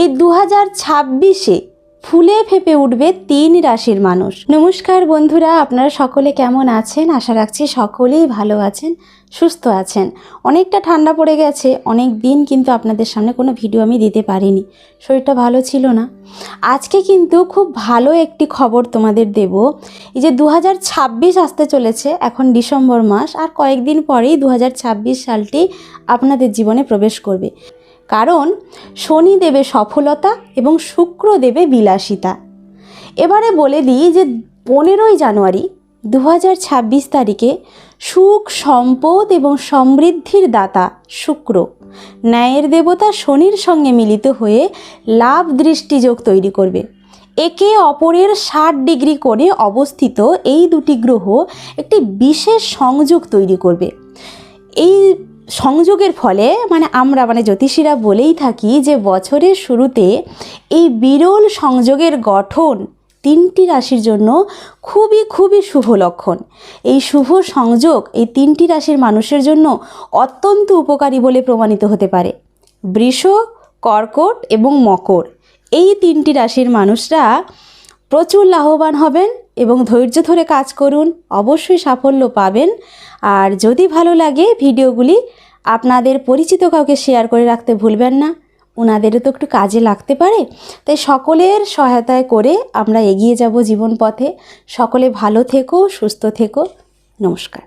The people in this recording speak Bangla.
এই দু হাজার ছাব্বিশে ফুলে ফেপে উঠবে তিন রাশির মানুষ। নমস্কার বন্ধুরা, আপনারা সকলে কেমন আছেন? আশা রাখছি সকলেই ভালো আছেন, সুস্থ আছেন। অনেকটা ঠান্ডা পড়ে গেছে, অনেক দিন কিন্তু আপনাদের সামনে কোনো ভিডিও আমি দিতে পারিনি। শরীরটা ভালো ছিল না। আজকে কিন্তু খুব ভালো একটি খবর তোমাদের দেব। এই যে দু হাজার ছাব্বিশ আসতে চলেছে, এখন ডিসেম্বর মাস, আর কয়েকদিন পরেই দু হাজার ছাব্বিশ সালটি আপনাদের জীবনে প্রবেশ করবে। কারণ শনি দেবে সফলতা এবং শুক্র দেবে বিলাসিতা। এবারে বলে দিই যে পনেরোই জানুয়ারি দু ছাব্বিশ তারিখে সুখ, সম্পদ এবং সমৃদ্ধির দাতা শুক্র। ন্যায়ের দেবতা শনির সঙ্গে মিলিত হয়ে লাভ দৃষ্টিযোগ তৈরি করবে। একে অপরের ষাট ডিগ্রি কোণে অবস্থিত এই দুটি গ্রহ একটি বিশেষ সংযোগ তৈরি করবে। এই সংযোগের ফলে মানে আমরা মানে জ্যোতিষীরা বলেই থাকি যে বছরের শুরুতে এই বিরল সংযোগের গঠন তিনটি রাশির জন্য খুবই খুবই শুভ লক্ষণ। এই শুভ সংযোগ এই তিনটি রাশির মানুষের জন্য অত্যন্ত উপকারী বলে প্রমাণিত হতে পারে। বৃষ, কর্কট এবং মকর। এই তিনটি রাশির মানুষরা প্রচুর লাভবান হবেন এবং ধৈর্য ধরে কাজ করুন, অবশ্যই সাফল্য পাবেন। আর যদি ভালো লাগে ভিডিওগুলি, আপনাদের পরিচিত কাউকে শেয়ার করে রাখতে ভুলবেন না। ওনাদেরও তো একটু কাজে লাগতে পারে। তাই সকলের সহায়তায় করে আমরা এগিয়ে যাব জীবন পথে। সকলে ভালো থেকো, সুস্থ থেকো। নমস্কার।